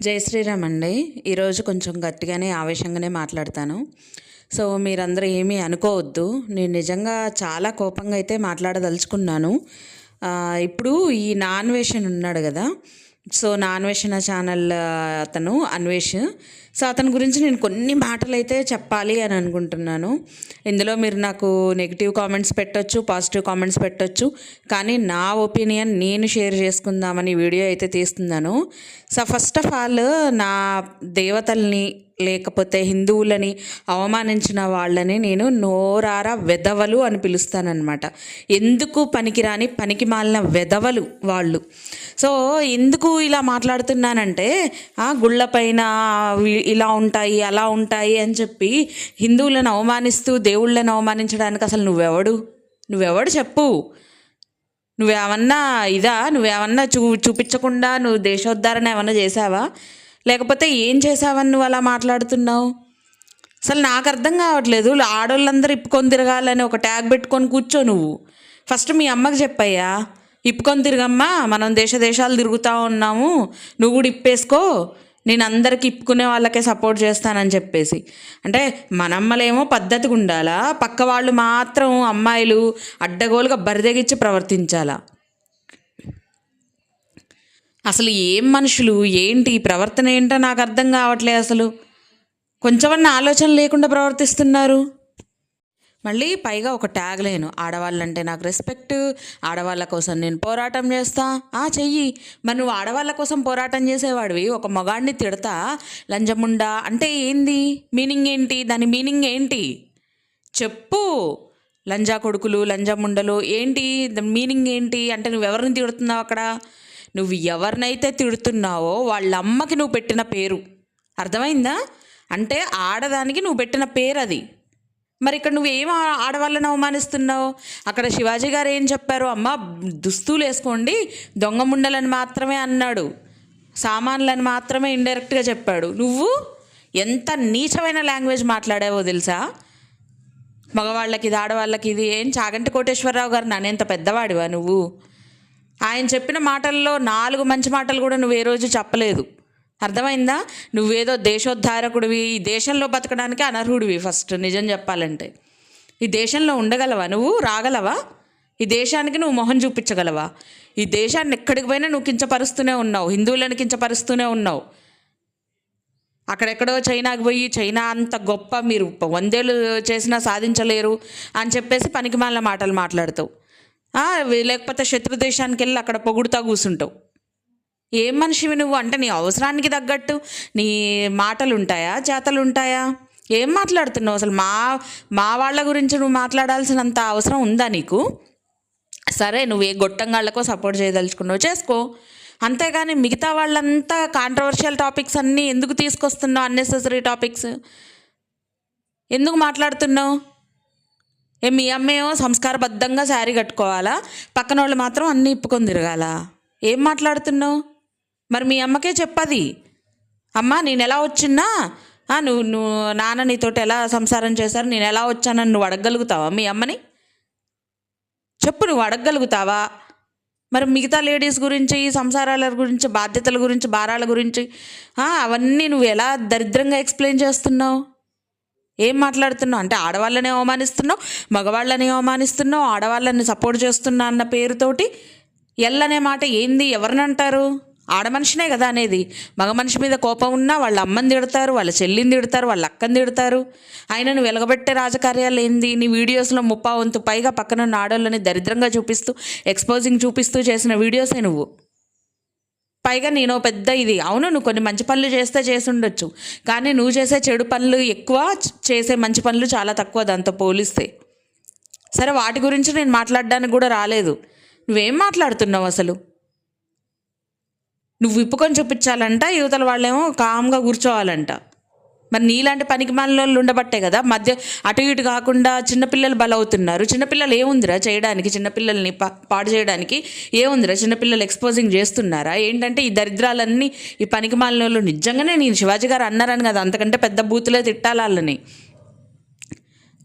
జై శ్రీరామ్ అండి ఈరోజు కొంచెం గట్టిగానే ఆవేశంగానే మాట్లాడతాను. సో మీరందరూ ఏమీ అనుకోవద్దు. నేను నిజంగా చాలా కోపంగా అయితే మాట్లాడదలుచుకున్నాను. ఇప్పుడు ఈ నాన్వేషన్ ఉన్నాడు కదా. సో నాన్వేషణ ఛానల్ అతను అన్వేష్. సో అతని గురించి నేను కొన్ని మాటలు అయితే చెప్పాలి అని అనుకుంటున్నాను. ఇందులో మీరు నాకు నెగిటివ్ కామెంట్స్ పెట్టొచ్చు పాజిటివ్ కామెంట్స్ పెట్టొచ్చు కానీ నా ఒపీనియన్ నేను షేర్ చేసుకుందామని వీడియో అయితే తీస్తున్నాను. సో ఫస్ట్ ఆఫ్ ఆల్ నా దేవతల్ని లేకపోతే హిందువులని అవమానించిన వాళ్ళని నేను నోరారా వెధవలు అని పిలుస్తానన్నమాట. ఎందుకు పనికిరాని పనికి మాలిన వెధవలు వాళ్ళు? సో ఎందుకు ఇలా మాట్లాడుతున్నానంటే ఆ గుళ్ళపైన ఇలా ఉంటాయి అలా ఉంటాయి అని చెప్పి హిందువులను అవమానిస్తూ దేవుళ్ళని అవమానించడానికి అసలు నువ్వెవడు? నువ్వెవడు చెప్పు? నువ్వేమన్నా ఇదా? నువ్వేమన్నా చూ చూపించకుండా నువ్వు దేశోద్ధరణ ఏమన్నా చేసావా లేకపోతే ఏం చేసావని నువ్వు అలా మాట్లాడుతున్నావు? అసలు నాకు అర్థం కావట్లేదు. ఆడోళ్ళందరూ ఇప్పుకొని తిరగాలని ఒక ట్యాగ్ పెట్టుకొని కూర్చో నువ్వు. ఫస్ట్ మీ అమ్మకి చెప్పయ్యా. ఇప్పుకొని తిరగమ్మా మనం దేశ దేశాలు తిరుగుతూ ఉన్నాము. నువ్వు కూడా ఇప్పేసుకో. నేను అందరికి ఇప్పుకునే వాళ్ళకే సపోర్ట్ చేస్తానని చెప్పేసి. అంటే మన అమ్మలేమో పద్ధతిగా ఉండాలా పక్క వాళ్ళు మాత్రం అమ్మాయిలు అడ్డగోలుగా బరిదెగిచ్చి ప్రవర్తించాలా? అసలు ఏం మనుషులు? ఏంటి ఈ ప్రవర్తన ఏంటో నాకు అర్థం కావట్లే అసలు. కొంచెమన్నా ఆలోచన లేకుండా ప్రవర్తిస్తున్నారు. మళ్ళీ పైగా ఒక ట్యాగ్ లేను. ఆడవాళ్ళంటే నాకు రెస్పెక్ట్ ఆడవాళ్ళ కోసం నేను పోరాటం చేస్తా. ఆ చెయ్యి. మరి నువ్వు ఆడవాళ్ళ కోసం పోరాటం చేసేవాడివి? ఒక మగాడిని తిడతా? లంజముండా అంటే ఏంది? మీనింగ్ ఏంటి? దాని మీనింగ్ ఏంటి? చెప్పు. లంజా కొడుకులు లంజముండలు ఏంటి? దాని మీనింగ్ ఏంటి? అంటే నువ్వు ఎవరిని తిడుతున్నావు అక్కడ? నువ్వు ఎవరినైతే తిడుతున్నావో వాళ్ళ అమ్మకి నువ్వు పెట్టిన పేరు. అర్థమైందా? అంటే ఆడదానికి నువ్వు పెట్టిన పేరు అది మరి ఇక్కడ నువ్వు ఏం ఆడవాళ్ళని అవమానిస్తున్నావు? అక్కడ శివాజీ గారు ఏం చెప్పారు? అమ్మ దుస్తులు వేసుకోండి దొంగ ముండలని మాత్రమే అన్నాడు. సామాన్లను మాత్రమే ఇండైరెక్ట్గా చెప్పాడు. నువ్వు ఎంత నీచమైన లాంగ్వేజ్ మాట్లాడావో తెలుసా? మగవాళ్ళకి ఇది ఆడవాళ్ళకి ఇది ఏం చాగంటి కోటేశ్వరరావు గారు నన్నేంత పెద్దవాడివా నువ్వు? ఆయన చెప్పిన మాటల్లో నాలుగు మంచి మాటలు కూడా నువ్వు ఏ రోజు చెప్పలేదు. అర్థమైందా? నువ్వేదో దేశోద్ధారకుడివి ఈ దేశంలో బతకడానికి అనర్హుడివి ఫస్ట్ నిజం చెప్పాలంటే. ఈ దేశంలో ఉండగలవా నువ్వు? రాగలవా? ఈ దేశానికి నువ్వు మొహం చూపించగలవా? ఈ దేశాన్ని ఎక్కడికి పోయినా నువ్వు కించపరుస్తూనే ఉన్నావు హిందువులను కించపరుస్తూనే ఉన్నావు. అక్కడెక్కడో చైనాకి పోయి చైనా అంత గొప్ప మీరు వందేళ్ళు చేసినా సాధించలేరు అని చెప్పేసి పనికిమాల మాటలు మాట్లాడతావు. లేకపోతే శత్రు దేశానికి వెళ్ళి అక్కడ పొగుడుతా కూర్చుంటావు ఏం మనిషివి నువ్వు? అంటే నీ అవసరానికి తగ్గట్టు నీ మాటలు ఉంటాయా చేతలు ఉంటాయా ఏం మాట్లాడుతున్నావు? అసలు మా మా వాళ్ళ గురించి నువ్వు మాట్లాడాల్సినంత అవసరం ఉందా నీకు? సరే నువ్వు ఏ గొట్టంగాళ్ళకో సపోర్ట్ చేయదలుచుకున్నావు? చేసుకో. అంతేగాని మిగతా వాళ్ళంతా కాంట్రవర్షియల్ టాపిక్స్ అన్నీ ఎందుకు తీసుకొస్తున్నావు? అన్నెసెసరీ టాపిక్స్ ఎందుకు మాట్లాడుతున్నావు? ఏ మీ అమ్మేమో సంస్కారబద్ధంగా శారీ కట్టుకోవాలా? పక్కన వాళ్ళు మాత్రం అన్నీ ఇప్పుకొని తిరగాల? ఏం మాట్లాడుతున్నావు? మరి మీ అమ్మకే చెప్పది. అమ్మా నేను ఎలా వచ్చిన్నా ఆ, నువ్వు నువ్వు నాన్న నీతోటి ఎలా సంసారం చేశారు నేను ఎలా వచ్చానని నువ్వు అడగగలుగుతావా మీ అమ్మని? చెప్పు నువ్వు అడగగలుగుతావా? మరి మిగతా లేడీస్ గురించి సంసారాల గురించి బాధ్యతల గురించి భారాల గురించి అవన్నీ నువ్వు ఎలా దరిద్రంగా ఎక్స్ప్లెయిన్ చేస్తున్నావు? ఏం మాట్లాడుతున్నావు? అంటే ఆడవాళ్ళని అవమానిస్తున్నావు మగవాళ్ళని అవమానిస్తున్నావు ఆడవాళ్ళని సపోర్ట్ చేస్తున్నా అన్న పేరుతోటి ఎల్లనే మాట ఏంది? ఎవరిని అంటారు? ఆడ మనిషినే కదా అనేది. మగ మనిషి మీద కోపం ఉన్నా వాళ్ళ అమ్మని తిడతారు వాళ్ళ చెల్లిని తిడతారు వాళ్ళ అక్కని తిడతారు. ఆయనను వెలగబెట్టే రాజకార్యాలు ఏంది? నీ వీడియోస్లో ముప్పా వంతు పైగా పక్కన ఉన్న ఆడోళ్ళని దరిద్రంగా చూపిస్తూ ఎక్స్పోజింగ్ చూపిస్తూ చేసిన వీడియోసే నువ్వు. పైగా నేను పెద్ద ఇది. అవును నువ్వు కొన్ని మంచి పనులు చేస్తే చేసి ఉండొచ్చు. కానీ నువ్వు చేసే చెడు పనులు ఎక్కువ చేసే మంచి పనులు చాలా తక్కువ దాంతో పోలిస్తే. సరే వాటి గురించి నేను మాట్లాడడానికి కూడా రాలేదు. నువ్వేం మాట్లాడుతున్నావు అసలు? నువ్వు విప్పుకొని చూపించాలంట యువతల వాళ్ళేమో కామ్గా కూర్చోవాలంట. మరి నీలాంటి పనికి వాళ్ళు ఉండబట్టే కదా మధ్య అటు ఇటు కాకుండా చిన్నపిల్లలు బలవుతున్నారు. చిన్నపిల్లలు ఏముందిరా చేయడానికి? చిన్నపిల్లల్ని పా పాడు చేయడానికి ఏముందిరా? చిన్నపిల్లలు ఎక్స్పోజింగ్ చేస్తున్నారా? ఏంటంటే ఈ దరిద్రాలన్నీ ఈ పనికి వాళ్ళు నిజంగానే నేను శివాజీ గారు అన్నారని కదా అంతకంటే పెద్ద బూతులే తిట్టాలని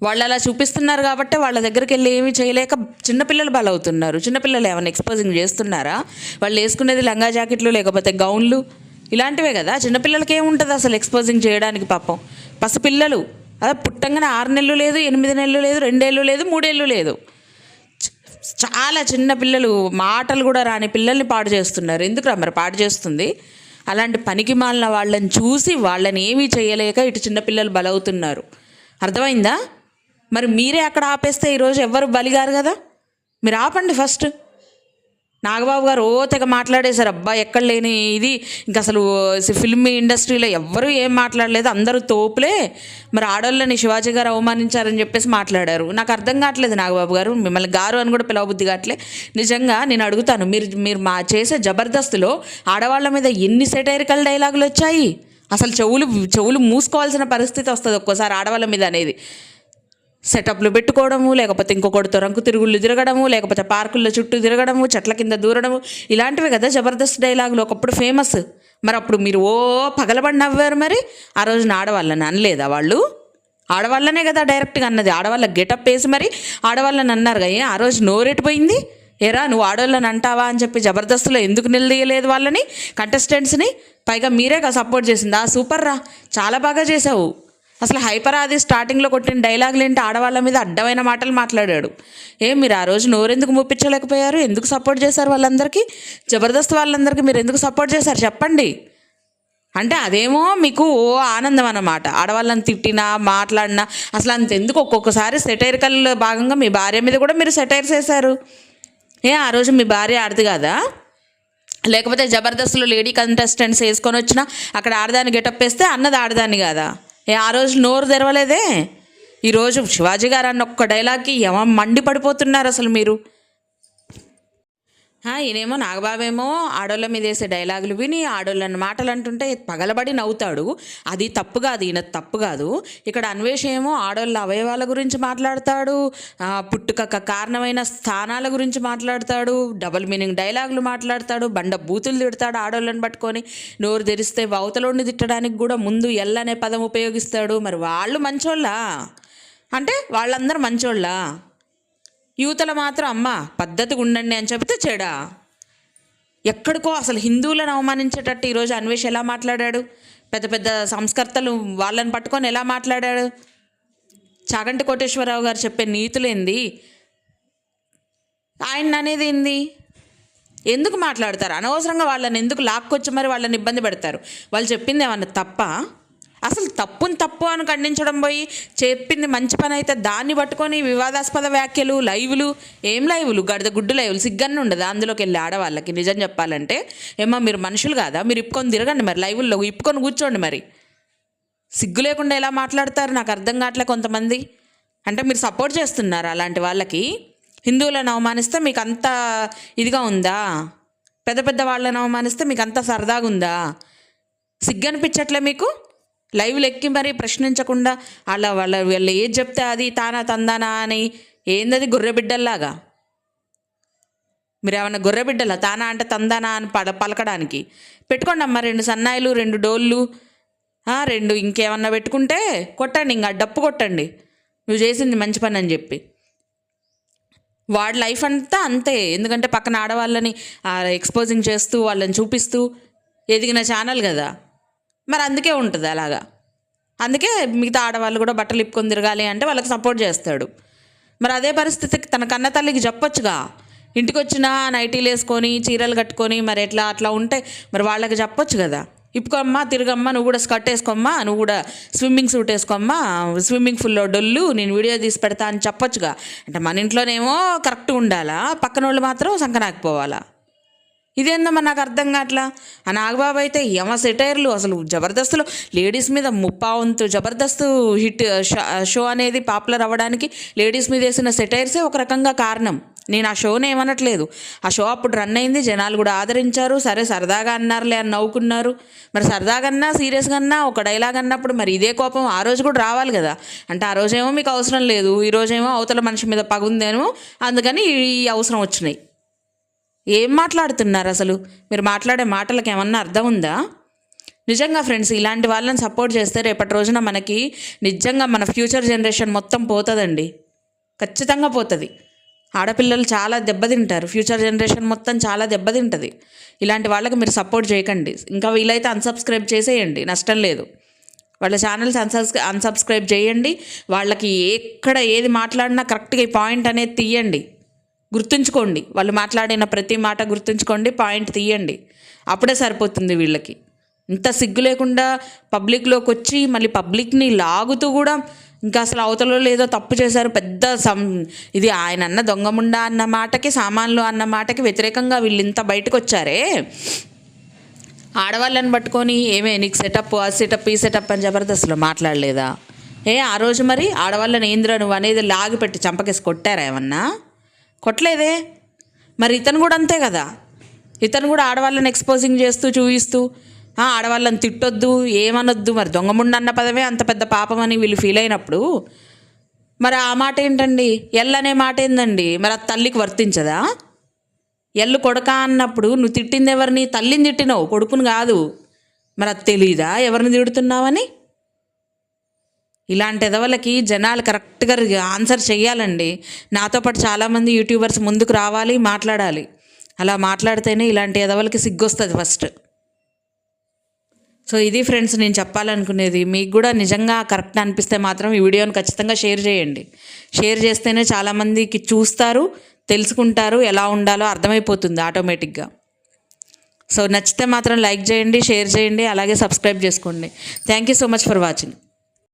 వాళ్ళు అలా చూపిస్తున్నారు కాబట్టి వాళ్ళ దగ్గరికి వెళ్ళి ఏమీ చేయలేక చిన్నపిల్లలు బలవుతున్నారు. చిన్నపిల్లలు ఏమైనా ఎక్స్పోజింగ్ చేస్తున్నారా? వాళ్ళు వేసుకునేది లంగా జాకెట్లు లేకపోతే గౌన్లు? ఇలాంటివే కదా? చిన్నపిల్లలకి ఏముంటుంది అసలు ఎక్స్పోజింగ్ చేయడానికి పాపం? పసిపిల్లలు అదే పుట్టంగానే ఆరు నెలలు లేదు ఎనిమిది నెలలు లేదు రెండేళ్ళు లేదు మూడేళ్ళు లేదు. చాలా చిన్న పిల్లలు మాటలు కూడా రాని పిల్లల్ని పాడు చేస్తున్నారు. ఎందుకు మరి పాడు చేస్తుంది? అలాంటి పనికి మాలిన వాళ్ళని చూసి వాళ్ళని ఏమీ చేయలేక ఇటు చిన్నపిల్లలు బలవుతున్నారు. అర్థమైందా? మరి మీరే అక్కడ ఆపేస్తే ఈరోజు ఎవ్వరు బలిగారు కదా? మీరు ఆపండి ఫస్ట్. నాగబాబు గారు ఓ తెగ మాట్లాడేశారు అబ్బా ఎక్కడ లేని ఇది. ఇంకా అసలు ఫిల్మ్ ఇండస్ట్రీలో ఎవ్వరూ ఏం మాట్లాడలేదు అందరూ తోపులే. మరి ఆడోళ్ళని శివాజీ గారు అవమానించారని చెప్పేసి మాట్లాడారు. నాకు అర్థం కావట్లేదు నాగబాబు గారు మిమ్మల్ని గారు అని కూడా పిలవబుద్ధి కావట్లే. నిజంగా నేను అడుగుతాను మీరు మీరు మా చేసే జబర్దస్త్లో ఆడవాళ్ళ మీద ఎన్ని సెటైరికల్ డైలాగులు వచ్చాయి? అసలు చెవులు చెవులు మూసుకోవాల్సిన పరిస్థితి వస్తుంది ఒక్కోసారి ఆడవాళ్ళ మీద అనేది. సెటప్లు పెట్టుకోవడము లేకపోతే ఇంకొకటితో రంకు తిరుగుళ్ళు తిరగడము లేకపోతే పార్కుల్లో చుట్టూ తిరగడము చెట్ల కింద దూరడము ఇలాంటివి కదా జబర్దస్త్ డైలాగులు ఒకప్పుడు ఫేమస్. మరి అప్పుడు మీరు ఓ పగలబడి నవ్వారు మరి? ఆ రోజున ఆడవాళ్ళని అనలేదా వాళ్ళు? ఆడవాళ్ళనే కదా డైరెక్ట్గా అన్నది. ఆడవాళ్ళ గెటప్ వేసి మరి ఆడవాళ్ళని అన్నారు. కానీ ఏ ఆ రోజు నోరెట్టిపోయింది ఏరా నువ్వు ఆడవాళ్ళని అంటావా అని చెప్పి జబర్దస్త్లో ఎందుకు నిలదీయలేదు వాళ్ళని కంటెస్టెంట్స్ని పైగా మీరే సపోర్ట్ చేసింది. ఆ సూపర్ రా. చాలా బాగా చేసావు అసలు హైపర్ ఆది స్టార్టింగ్లో కొట్టిన డైలాగులు ఏంటి? ఆడవాళ్ళ మీద అడ్డమైన మాటలు మాట్లాడాడు. ఏం మీరు ఆ రోజు నోరెందుకు ముప్పించలేకపోయారు? ఎందుకు సపోర్ట్ చేశారు వాళ్ళందరికీ? జబర్దస్త్ వాళ్ళందరికీ మీరు ఎందుకు సపోర్ట్ చేశారు? చెప్పండి. అంటే అదేమో మీకు ఓ ఆనందం అన్నమాట. ఆడవాళ్ళని తిట్టినా మాట్లాడినా అసలు అంత ఎందుకు ఒక్కొక్కసారి సెటైరికల్ భాగంగా మీ భార్య మీద కూడా మీరు సెటైర్స్ వేశారు ఏ ఆ రోజు మీ భార్య ఆడదు కదా? లేకపోతే జబర్దస్త్లో లేడీ కంటెస్టెంట్స్ వేసుకొని వచ్చినా అక్కడ ఆడదాన్ని గెటప్ వేస్తే అన్నది ఆడదాన్ని కదా? ఏ ఆ రోజు నోరు తెరవలేదే? ఈరోజు శివాజీ గారు అన్న ఒక్క డైలాగ్కి ఎమ మండి పడిపోతున్నారు అసలు మీరు. ఈయనేమో నాగబాబేమో ఆడోళ్ళ మీద వేసే డైలాగులు విని ఆడోళ్ళని మాటలు అంటుంటే పగలబడి నవ్వుతాడు. అది తప్పు కాదు ఈయన తప్పు కాదు. ఇక్కడ అన్వేష్ ఏమో ఆడోళ్ళ అవయవాల గురించి మాట్లాడతాడు. పుట్టుకక్క కారణమైన స్థానాల గురించి మాట్లాడతాడు. డబుల్ మీనింగ్ డైలాగులు మాట్లాడతాడు. బండ బూతులు తిడతాడు ఆడోళ్ళని పట్టుకొని. నోరు తెరిస్తే అవతలోని తిట్టడానికి కూడా ముందు ఎల్ అనే పదం ఉపయోగిస్తాడు. మరి వాళ్ళు మంచోళ్ళా? అంటే వాళ్ళందరూ మంచోళ్ళా? యువతల మాత్రం అమ్మ పద్ధతిగా ఉండండి అని చెబితే చెడా. ఎక్కడికో అసలు హిందువులను అవమానించేటట్టు ఈరోజు అన్వేష్ ఎలా మాట్లాడాడు? పెద్ద పెద్ద సంస్కర్తలు వాళ్ళని పట్టుకొని ఎలా మాట్లాడాడు? చాగంటి కోటేశ్వరరావు గారు చెప్పే నీతులేంది? ఆయన అనేది ఏంది? ఎందుకు మాట్లాడతారు? అనవసరంగా వాళ్ళని ఎందుకు లాక్కొచ్చి మరి వాళ్ళని ఇబ్బంది పెడతారు? వాళ్ళు చెప్పింది ఏమన్నా తప్ప? అసలు తప్పుని తప్పు అని ఖండించడం పోయి చెప్పింది మంచి పని అయితే దాన్ని పట్టుకొని వివాదాస్పద వ్యాఖ్యలు లైవ్లు. ఏం లైవ్లు? గడద గుడ్డు లైవ్లు. సిగ్గన్న ఉండదు. అందులోకి వెళ్ళి ఆడవాళ్ళకి. నిజం చెప్పాలంటే ఏమో మీరు మనుషులు కాదా? మీరు ఇప్పుకొని తిరగండి మరి లైవ్ల్లో. ఇప్పుకొని కూర్చోండి మరి. సిగ్గు లేకుండా ఎలా మాట్లాడతారు? నాకు అర్థం కావట్లే కొంతమంది. అంటే మీరు సపోర్ట్ చేస్తున్నారు అలాంటి వాళ్ళకి? హిందువులను అవమానిస్తే మీకు అంత ఇదిగా ఉందా? పెద్ద పెద్ద వాళ్ళని అవమానిస్తే మీకు అంత సరదాగా ఉందా సిగ్గు అనిపించట్లే మీకు? లైవ్లు ఎక్కి మరీ ప్రశ్నించకుండా వాళ్ళ వాళ్ళ వీళ్ళు ఏది చెప్తే అది తానా తందానా అని ఏందది గొర్రెబిడ్డల్లాగా? మీరు ఏమన్నా గొర్రెబిడ్డలా? తానా అంటే తందానా అని పల పలకడానికి. పెట్టుకోండి అమ్మ రెండు సన్నాయిలు రెండు డోళ్ళు. రెండు ఇంకేమన్నా పెట్టుకుంటే కొట్టండి ఇంకా డప్పు కొట్టండి. నువ్వు చేసింది మంచి పని అని చెప్పి. వాడి లైఫ్ అంతా అంతే. ఎందుకంటే పక్కన ఆడవాళ్ళని ఎక్స్పోజింగ్ చేస్తూ వాళ్ళని చూపిస్తూ ఎదిగిన ఛానల్ కదా. మరి అందుకే ఉంటుంది అలాగా. అందుకే మిగతా ఆడవాళ్ళు కూడా బట్టలు ఇప్పుకొని తిరగాలి అంటే వాళ్ళకి సపోర్ట్ చేస్తాడు. మరి అదే పరిస్థితికి తన కన్న తల్లికి చెప్పొచ్చుగా. ఇంటికి వచ్చిన నైటీలు వేసుకొని చీరలు కట్టుకొని మరి ఎట్లా అట్లా ఉంటే మరి వాళ్ళకి చెప్పొచ్చు కదా. ఇప్పుకోమ్మా తిరగమ్మా నువ్వు కూడా స్కర్ట్ వేసుకోమ్మా నువ్వు కూడా స్విమ్మింగ్ సూట్ వేసుకోమ్మా స్విమ్మింగ్ ఫుల్లో డొల్లు నేను వీడియో తీసి పెడతా అని చెప్పొచ్చుగా. అంటే మన ఇంట్లోనేమో కరెక్ట్గా ఉండాలా? పక్కన వాళ్ళు మాత్రం సంకనాకపోవాలా ఇదేందమ్మా నాకు అర్థం కావట్లా? ఆ నాగబాబు అయితే యమ సెటైర్లు అసలు జబర్దస్త్లో. లేడీస్ మీద ముప్పావంతు జబర్దస్త్ హిట్ షో అనేది పాపులర్ అవ్వడానికి లేడీస్ మీద వేసిన సెటైర్సే ఒక రకంగా కారణం. నేను ఆ షోని ఏమనట్లేదు. ఆ షో అప్పుడు రన్ అయింది జనాలు కూడా ఆదరించారు. సరే సరదాగా అన్నారులే అని నవ్వుకున్నారు. మరి సరదాగా అన్నా సీరియస్గా అన్నా ఒక డైలాగ్ అన్నప్పుడు మరి ఇదే కోపం ఆ రోజు కూడా రావాలి కదా. అంటే ఆ రోజేమో మీకు అవసరం లేదు ఈ రోజేమో అవతల మనిషి మీద పగుందేమో అందుకని ఈ అవసరం వచ్చినాయి. ఏం మాట్లాడుతున్నారు అసలు? మీరు మాట్లాడే మాటలకు ఏమన్నా అర్థం ఉందా? నిజంగా ఫ్రెండ్స్ ఇలాంటి వాళ్ళని సపోర్ట్ చేస్తే రేపటి రోజున మనకి నిజంగా మన ఫ్యూచర్ జనరేషన్ మొత్తం పోతుందండి. ఖచ్చితంగా పోతుంది. ఆడపిల్లలు చాలా దెబ్బతింటారు. ఫ్యూచర్ జనరేషన్ మొత్తం చాలా దెబ్బతింటుంది. ఇలాంటి వాళ్ళకి మీరు సపోర్ట్ చేయకండి. ఇంకా వీలైతే అన్సబ్స్క్రైబ్ చేసేయండి. నష్టం లేదు. వాళ్ళ ఛానల్స్ అన్సబ్స్క్రై అన్సబ్స్క్రైబ్ చేయండి. వాళ్ళకి ఎక్కడ ఏది మాట్లాడినా కరెక్ట్గా ఈ పాయింట్ అనేది తీయండి. గుర్తుంచుకోండి. వాళ్ళు మాట్లాడిన ప్రతి మాట గుర్తుంచుకోండి పాయింట్ తీయండి. అప్పుడే సరిపోతుంది వీళ్ళకి. ఇంత సిగ్గు లేకుండా పబ్లిక్లోకి వచ్చి మళ్ళీ పబ్లిక్ని లాగుతూ కూడా ఇంకా అసలు అవతలలో లేదో తప్పు చేశారు పెద్ద సం ఇది ఆయన అన్న దొంగముండా అన్న మాటకి సామాన్లు అన్న మాటకి వ్యతిరేకంగా వీళ్ళు ఇంత బయటకు వచ్చారే? ఆడవాళ్ళని పట్టుకొని ఏమే నీకు సెటప్ ఆ సెటప్ ఈ సెటప్ అని జబర్దస్త్లో మాట్లాడలేదా? ఏ ఆ రోజు మరి ఆడవాళ్ళని ఏంద్రా నువ్వు అనేది లాగిపెట్టి చంపకేసి కొట్టారా ఏమన్నా? కొట్టలేదే? మరి ఇతను కూడా అంతే కదా? ఇతను కూడా ఆడవాళ్ళని ఎక్స్పోజింగ్ చేస్తూ చూపిస్తూ ఆడవాళ్ళని తిట్టొద్దు ఏమనొద్దు మరి దొంగముండ అన్న పదమే అంత పెద్ద పాపం అని వీళ్ళు ఫీల్ అయినప్పుడు మరి ఆ మాట ఏంటండి? ఎల్ అనే మాట ఏందండి? మరి ఆ తల్లికి వర్తించదా? ఎల్లు కొడక అన్నప్పుడు నువ్వు తిట్టింది ఎవరిని? తల్లిని తిట్టినావు కొడుకుని కాదు. మరి అది తెలీదా? ఎవరిని తిడుతున్నావని? ఇలాంటి ఎదవలకి జనాలు కరెక్ట్గా ఆన్సర్ చేయాలండి నాతో పాటు చాలామంది యూట్యూబర్స్ ముందుకు రావాలి మాట్లాడాలి. అలా మాట్లాడితేనే ఇలాంటి ఎదవలకి సిగ్గొస్తుంది ఫస్ట్. సో ఇది ఫ్రెండ్స్ నేను చెప్పాలనుకునేది. మీకు కూడా నిజంగా కరెక్ట్ అనిపిస్తే మాత్రం ఈ వీడియోని ఖచ్చితంగా షేర్ చేయండి. షేర్ చేస్తేనే చాలామందికి చూస్తారు తెలుసుకుంటారు ఎలా ఉండాలో అర్థమైపోతుంది ఆటోమేటిక్గా. సో నచ్చితే మాత్రం లైక్ చేయండి షేర్ చేయండి అలాగే సబ్స్క్రైబ్ చేసుకోండి. Thank you so much for watching.